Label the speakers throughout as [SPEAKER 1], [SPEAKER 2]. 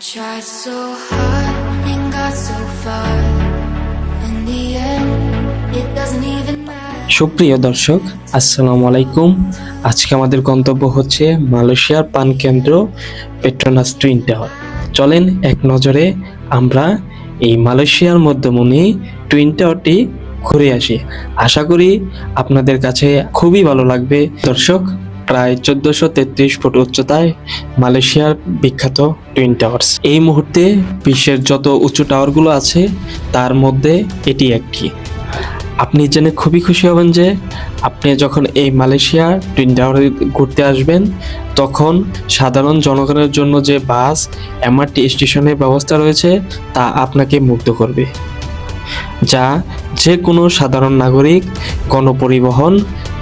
[SPEAKER 1] tried so hard and got so far. In the end, it doesn't even.
[SPEAKER 2] সুপ্রিয় দর্শক আসসালামু আলাইকুম আজকে আমাদের গন্তব্য হচ্ছে মালয়েশিয়ার পান কেন্দ্র পেট্রোনাস টুইন টাওয়ার চলেন এক নজরে আমরা এই মালয়েশিয়ার মধ্যমণি টুইন টাওয়ারটি ঘুরে আসি আশা করি আপনাদের কাছে খুবই ভালো লাগবে দর্শক প্রায় চোদ্দশো তেত্রিশ ফুট উচ্চতায় মালয়েশিয়ার বিখ্যাত টুইন টাওয়ার্স। এই মুহূর্তে বিশ্বের যত উঁচু টাওয়ারগুলো আছে, তার মধ্যে এটি একটি। আপনি জেনে খুবই খুশি হবেন যে, আপনি যখন এই মালয়েশিয়া টুইন টাওয়ারে ঘুরতে আসবেন, তখন সাধারণ জনগণের জন্য যে বাস, এমআরটি স্টেশনের ব্যবস্থা রয়েছে, তা আপনাকে মুগ্ধ করবে। যা যে কোনো সাধারণ নাগরিক গণপরিবহন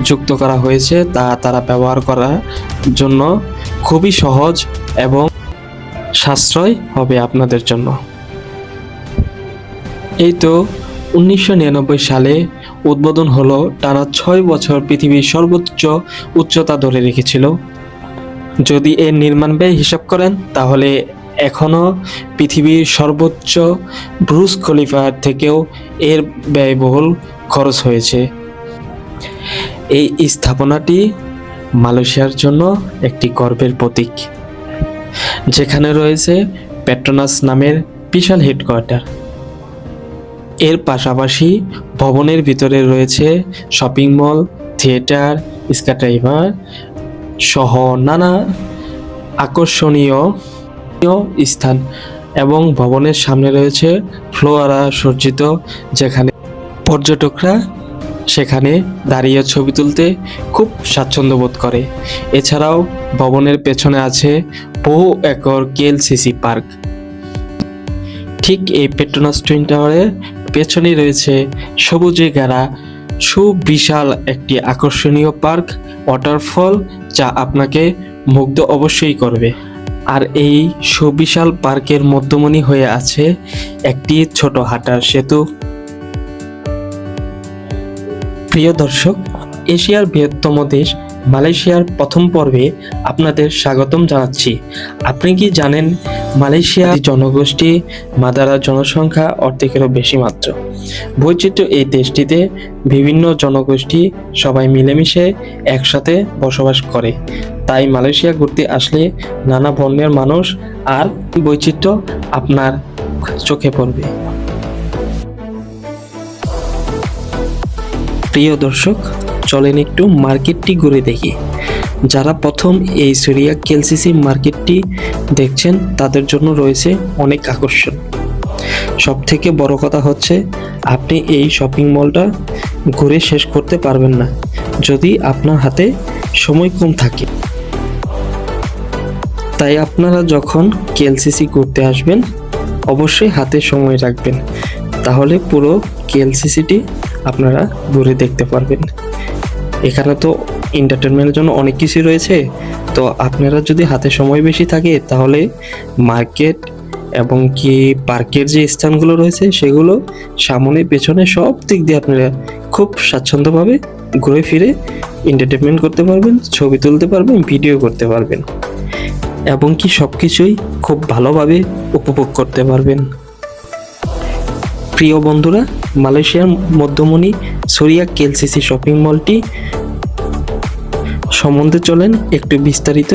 [SPEAKER 2] যুক্ত করা হয়েছে তা তারা ব্যবহার করার জন্য খুবই সহজ এবং সাশ্রয় হবে আপনাদের জন্য। এই তো উনিশশো নিরানব্বই সালে উদ্বোধন হলো টানা ছয় বছর পৃথিবীর সর্বোচ্চ উচ্চতা ধরে রেখেছিল। যদি এর নির্মাণ ব্যয় হিসাব করেন, তাহলে এখনও পৃথিবীর সর্বোচ্চ ব্রুস খলিফার থেকেও এর ব্যয়বহুল খরচ হয়েছে। এই স্থাপনাটি মালয়েশিয়ার জন্য একটি গর্বের প্রতীক, যেখানে রয়েছে পেট্রোনাস নামের বিশাল হেডকোয়ার্টার। এর পাশাপাশি ভবনের ভিতরে রয়েছে শপিং মল, থিয়েটার স্কাইড্রাইভার সহ নানা আকর্ষণীয় স্থান এবং ভবনের সামনে রয়েছে ফ্লোয়ারা সজ্জিত, যেখানে পর্যটকরা সেখানে দাঁড়িয়ে ছবি তুলতে খুব স্বাচ্ছন্দ্য বোধ করে। এছাড়াও ভবনের পেছনে আছে বহু একর কেএলসিসি পার্ক। ঠিক এই পেট্রোনাস টুইন টাওয়ারের পেছনে রয়েছে সবুজে ঘেরা সুবিশাল একটি আকর্ষণীয় পার্ক, ওয়াটারফল, যা আপনাকে মুগ্ধ অবশ্যই করবে। আর এই সুবিশাল পার্কের মধ্যমণি হয়ে আছে একটি ছোট হাঁটার সেতু। প্রিয় দর্শক, এশিয়ার বৃহত্তম দেশ মালয়েশিয়ার প্রথম পর্বে আপনাদের স্বাগতম জানাচ্ছি। আপনি কি জানেন মালয়েশিয়ার জনগোষ্ঠী মাদারা জনসংখ্যা অর্ধেকেরও বেশি মাত্র। বৈচিত্র্য এই দেশটিতে বিভিন্ন জনগোষ্ঠী সবাই মিলেমিশে একসাথে বসবাস করে। তাই মালয়েশিয়া ঘুরতে আসলে নানা বর্ণের মানুষ আর বৈচিত্র্য আপনার চোখে পড়বে। প্রিয় দর্শক, চলেন একটু মার্কেটটি ঘুরে দেখি। যারা প্রথম এই সুরিয়া কেলসিসি মার্কেটটি দেখছেন, তাদের জন্য রয়েছে অনেক আকর্ষণ। সব থেকে বড় কথা হচ্ছে, আপনি এই শপিং মলটা ঘুরে শেষ করতে পারবেন না, যদি আপনার হাতে সময় কম থাকে। তাই আপনারা যখন কেএলসিসি ঘুরতে আসবেন, অবশ্যই হাতে সময় রাখবেন। তাহলে পুরো কেএলসিসিটি আপনারা ঘুরে দেখতে পারবেন। এখানে তো এন্টারটেনমেন্টের জন্য অনেক কিছু রয়েছে। তো আপনারা যদি হাতে সময় বেশি থাকে, তাহলে মার্কেট এবং কি পার্কের যে স্থানগুলো রয়েছে, সেগুলো সামনে, পেছনে সব দিক দিয়ে আপনারা খুব স্বাচ্ছন্দ্যভাবে ঘুরে ফিরে এন্টারটেনমেন্ট করতে পারবেন, ছবি তুলতে পারবেন ভিডিও করতে পারবেন। এবং কি সব কিছুই খুব ভালোভাবে উপভোগ করতে পারবেন। প্রিয় বন্ধুরা, মালয়েশিয়ার মধ্যমণি সোরিয়া কেলসিসি শপিং মলটি সম্বন্ধে চলেন একটু বিস্তারিত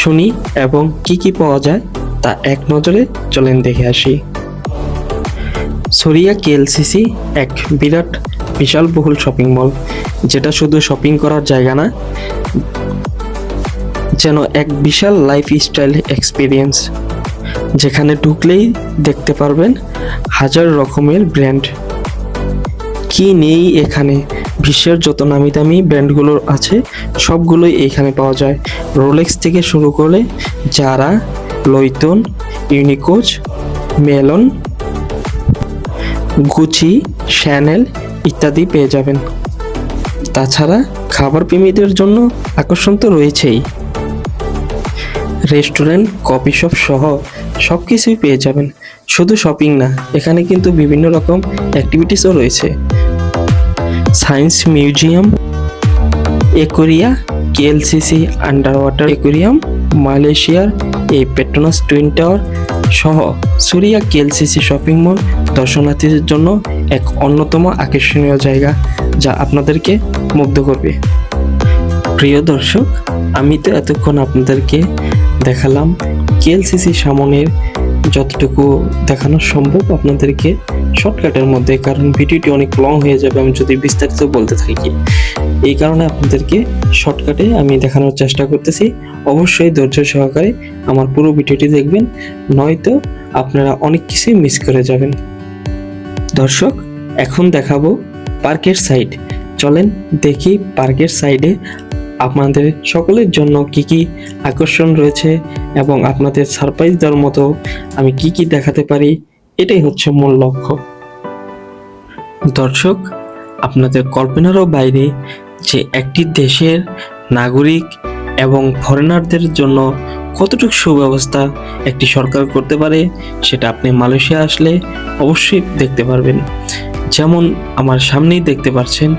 [SPEAKER 2] শুনি এবং কি কি পাওয়া যায় তা এক নজরে চলেন দেখে আসি। সোরিয়া কেএলসিসি এক বিরাট, বিশাল, বহুল শপিং মল, যেটা শুধু শপিং করার জায়গা না, যেন এক বিশাল লাইফস্টাইল এক্সপিরিয়েন্স যেখানে ঢুকলেই দেখতে পারবেন হাজার রকমের ব্র্যান্ড। কি নেই এখানে? বিশ্বের যত নামি দামি ব্র্যান্ডগুলো আছে, সবগুলোই এখানে পাওয়া যায়। রোলেক্স থেকে শুরু করে যারা লইতন ইউনিকোচ মেলন গুচি শ্যানেল ইত্যাদি পেয়ে যাবেন। তাছাড়া খাবার প্রেমীদের জন্য আকর্ষণ তো রয়েছেই। রেস্টুরেন্ট, কফি শপ সহ সব কিছুই পেয়ে যাবেন। শুধু শপিং না, এখানে কিন্তু বিভিন্ন রকম অ্যাক্টিভিটিসও রয়েছে। Science museum aquaria KLCC under water aquarium মালয়েশিয়ার এই পেট্রোনাস টুইন টাওয়ার সহ সুরিয়া কেএলসিসি শপিং মল দর্শনার্থীদের জন্য এক অন্যতম আকর্ষণীয় জায়গা, যা আপনাদেরকে মুগ্ধ করবে। প্রিয় দর্শক, আমি তো এতক্ষণ আপনাদেরকে দেখালাম কেএলসিসি সামনের যতটুকু দেখানো সম্ভব আপনাদেরকে শর্টকাটের মধ্যে, কারণ ভিডিওটি অনেক লং হয়ে যাবে, আমি যদি বিস্তারিত বলতে থাকি। এই কারণে আপনাদেরকে শর্টকাটে আমি দেখানোর চেষ্টা করতেছি। অবশ্যই ধৈর্য সহকারে আমার পুরো ভিডিওটি দেখবেন, নয়তো আপনারা অনেক কিছুই মিস করে যাবেন। দর্শক, এখন দেখাবো পার্কের সাইড চলেন দেখি পার্কের সাইডে আপনাদের সকলের জন্য কি কি আকর্ষণ রয়েছে এবং আপনাদের সারপ্রাইজ দেওয়ার মতো আমি কি কি দেখাতে পারি, এটাই হচ্ছে মূল লক্ষ্য। দর্শক, আপনাদের কল্পনারও বাইরে যে একটি দেশের নাগরিক এবং ফরেনারদের জন্য কতটুকু সুব্যবস্থা একটি সরকার করতে পারে, সেটা আপনি মালয়েশিয়া আসলে অবশ্যই দেখতে পারবেন। যেমন আমার সামনেই দেখতে পাচ্ছেন,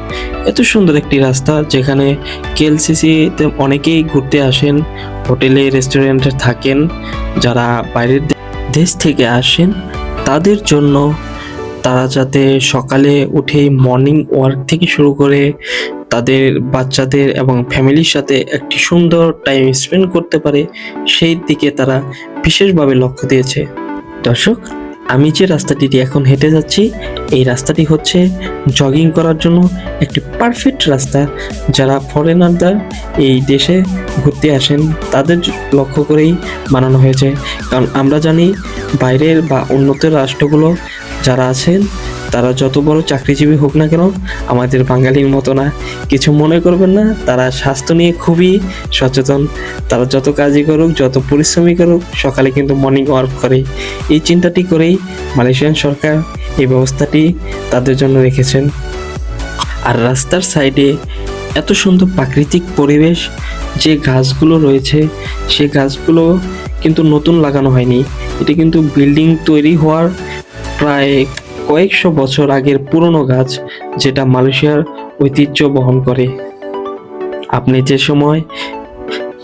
[SPEAKER 2] এত সুন্দর একটি রাস্তা যেখানে কেএলসিসিতে অনেকেই ঘুরতে আসেন, হোটেলে, রেস্টুরেন্টে থাকেন, যারা বাইরের দেশ থেকে আসেন, তাদের জন্য তারা যাতে সকালে উঠে মর্নিং ওয়ার্ক থেকে শুরু করে তাদের বাচ্চাদের এবং ফ্যামিলির সাথে একটি সুন্দর টাইম স্পেন্ড করতে পারে, সেই দিকে তারা বিশেষভাবে লক্ষ্য দিয়েছে। দর্শক আমি যে রাস্তাটি দিয়ে এখন হেঁটে যাচ্ছি, এই রাস্তাটি হচ্ছে জগিং করার জন্য একটি পারফেক্ট রাস্তা। যারা ফরেনারদের এই দেশে ঘুরতে আসেন, তাদের লক্ষ্য করেই বানানো হয়েছে। কারণ আমরা জানি বাইরের বা উন্নত রাষ্ট্রগুলো যারা আছেন তারা যত বড় চাকরিজীবী হোক না কেন, আমাদের বাঙালির মতো না। কিছু মনে করবেন না, তারা স্বাস্থ্য নিয়ে খুবই সচেতন। তারা যত কাজই করুক, যত পরিশ্রমী করুক, সকালে কিন্তু মর্নিং ওয়ার্ক করে। এই চিন্তাটি করেই মালয়েশিয়ান সরকার এই ব্যবস্থাটি তাদের জন্য রেখেছেন। আর রাস্তার সাইডে এত সুন্দর প্রাকৃতিক পরিবেশ, যে গাছগুলো রয়েছে, সে গাছগুলো কিন্তু নতুন লাগানো হয়নি। এটি কিন্তু বিল্ডিং তৈরি হওয়ার প্রায় কয়েকশো বছর আগের পুরনো গাছ যেটা মালয়েশিয়ার ঐতিহ্য বহন করে। আপনি যে সময়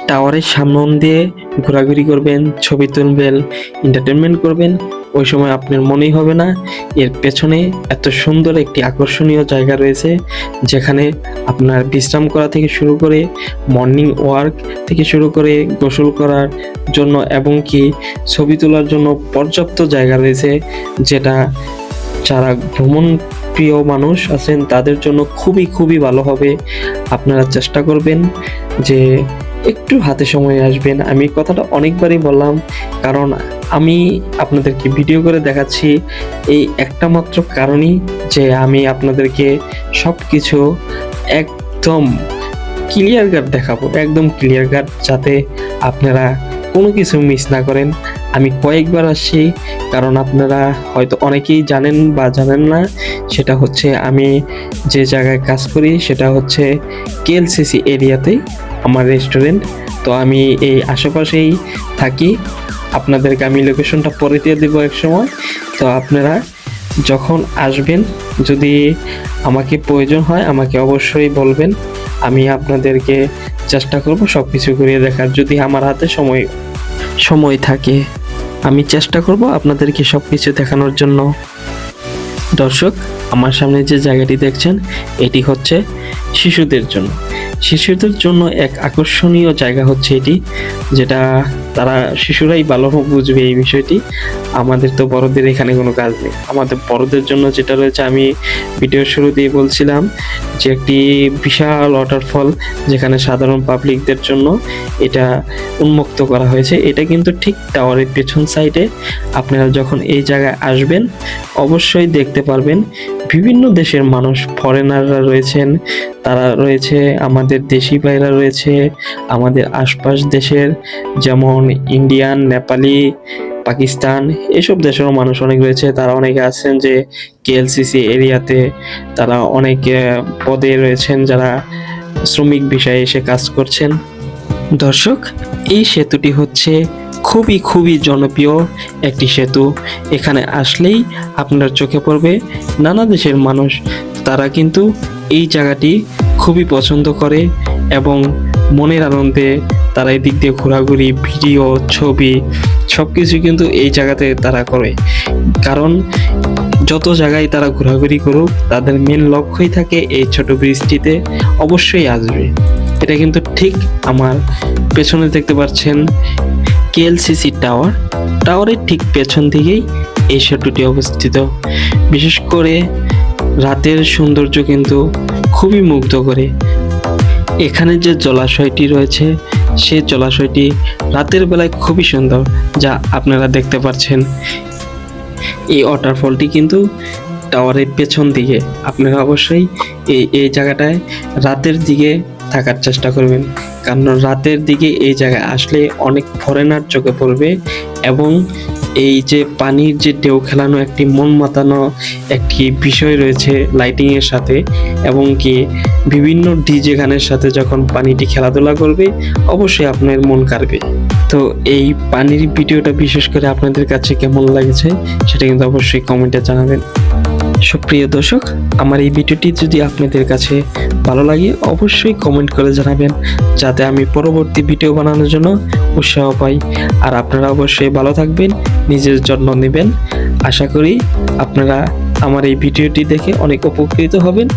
[SPEAKER 2] টাওয়ারের সামন দিয়ে ঘোরাঘুরি করবেন, ছবি তুলবেন এন্টারটেনমেন্ট করবেন, ওই সময় আপনার মনেই হবে না। এর পেছনে এত সুন্দর একটি আকর্ষণীয় জায়গা রয়েছে, যেখানে আপনার বিশ্রাম করা থেকে শুরু করে মর্নিং ওয়ার্ক থেকে শুরু করে গোসল করার জন্য এবং কি ছবি তোলার জন্য পর্যাপ্ত জায়গা রয়েছে, যেটা যারা ভ্রমণ প্রিয় মানুষ আছেন, তাদের জন্য খুবই খুবই ভালো হবে। আপনারা চেষ্টা করবেন যে একটু হাতে সময় আসবেন। আমি কথাটা অনেকবারই বললাম, কারণ আমি আপনাদেরকে ভিডিও করে দেখাচ্ছি এই একটা মাত্র কারণই যে আমি আপনাদেরকে সব কিছু একদম ক্লিয়ার কাট দেখাবো, একদম ক্লিয়ার কাট যাতে আপনারা কোনো কিছু মিস না করেন। আমি কয়েকবার আসছি কারণ আপনারা হয়তো অনেকেই জানেন বা জানেন না, সেটা হচ্ছে আমি যে জায়গায় কাজ করি সেটা হচ্ছে কেএলসিসি এরিয়াতে আমার রেস্টুরেন্ট। তো আমি এই আশেপাশেই থাকি। আপনাদেরকে আমি লোকেশনটা পরে দিয়ে দেবো এক সময়। তো আপনারা যখন আসবেন, যদি আমাকে প্রয়োজন হয়, আমাকে অবশ্যই বলবেন। আমি আপনাদেরকে চেষ্টা করব সব কিছু ঘুরিয়ে দেখার। যদি আমার হাতে সময় সময় থাকে। আমি চেষ্টা করব আপনাদেরকে সব কিছু দেখানোর জন্য। দর্শক, আমার সামনে যে জায়গাটি দেখছেন, এটি হচ্ছে শিশুদের জন্য। শিশুদের জন্য এক আকর্ষণীয় জায়গা হচ্ছে এটি, যেটা তারা শিশুরাই ভালো বুঝবে এই বিষয়টি। আমাদের তো বড়দের এখানে কোনো কাজ নেই। আমাদের বড়দের জন্য যেটা রয়েছে, আমি ভিডিওর শুরু দিয়ে বলছিলাম যে একটি বিশাল ওয়াটারফল যেখানে সাধারণ পাবলিকদের জন্য এটা উন্মুক্ত করা হয়েছে। এটা কিন্তু ঠিক টাওয়ারের পেছন সাইডে আপনারা যখন এই জায়গায় আসবেন, অবশ্যই দেখতে পারবেন বিভিন্ন দেশের মানুষ ফরেনাররা রয়েছেন, তারা রয়েছে, আমাদের দেশি ভাইরা রয়েছে, আমাদের আশপাশ দেশের, যেমন ইন্ডিয়ান, নেপালি, পাকিস্তান, এসব দেশেরও মানুষ অনেক রয়েছে, তারা অনেকে আছেন যে কেএলসিসি এরিয়াতে, তারা অনেক পদে রয়েছেন যারা শ্রমিক বিষয়ে এসে কাজ করছেন। দর্শক, এই সেতুটি হচ্ছে খুবই খুবই জনপ্রিয় একটি সেতু। এখানে আসলেই আপনার চোখে পড়বে নানা দেশের মানুষ। তারা কিন্তু এই জায়গাটি খুবই পছন্দ করে এবং মনের আনন্দে তারা এই দিক দিয়ে ঘোরাঘুরি, ভিডিও, ছবি সব কিছু কিন্তু এই জায়গাতে তারা করে। কারণ যত জায়গায় তারা ঘোরাঘুরি করুক, তাদের মেন লক্ষ্যই থাকে এই ছোট ব্রিজটিতে অবশ্যই আসবে। এটা কিন্তু ঠিক আমার পেছনে দেখতে পাচ্ছেন কেএলসিসি টাওয়ার। টাওয়ারের ঠিক পেছন দিকেই এই সেতুটি অবস্থিত। বিশেষ করে রাতের সৌন্দর্য কিন্তু খুবই মুগ্ধ করে। এখানে যে জলাশয়টি রয়েছে সেই জলাশয়টি রাতের বেলায় খুবই সুন্দর, যা আপনারা দেখতে পাচ্ছেন। এই ওয়াটারফলটি কিন্তু টাওয়ারের পেছন দিকে। আপনারা অবশ্যই এই এই জায়গাটায় রাতের দিকে থাকার চেষ্টা করবেন। কারণ রাতের দিকে এই জায়গায় আসলে অনেক ফরেনার চোখে পড়বে এবং এই যে পানির যে ঢেউ খেলানো একটি মন মাতানো একটি বিষয় রয়েছে লাইটিং এর সাথে এবং কি বিভিন্ন ডিজে গানের সাথে যখন পানিটি খেলাধুলা করবে, অবশ্যই আপনার মন কাড়বে। তো এই পানির ভিডিওটা বিশেষ করে আপনাদের কাছে কেমন লাগেছে সেটা কিন্তু অবশ্যই কমেন্টে জানাবেন। সুপ্রিয় দর্শক, আমার এই ভিডিওটি যদি আপনাদের কাছে ভালো লাগে, অবশ্যই কমেন্ট করে জানাবেন, যাতে আমি পরবর্তী ভিডিও বানানোর জন্য উৎসাহ পাই। আর আপনারা অবশ্যই ভালো থাকবেন, নিজের যত্ন নেবেন। আশা করি আপনারা আমার এই ভিডিওটি দেখে অনেক উপকৃত হবেন।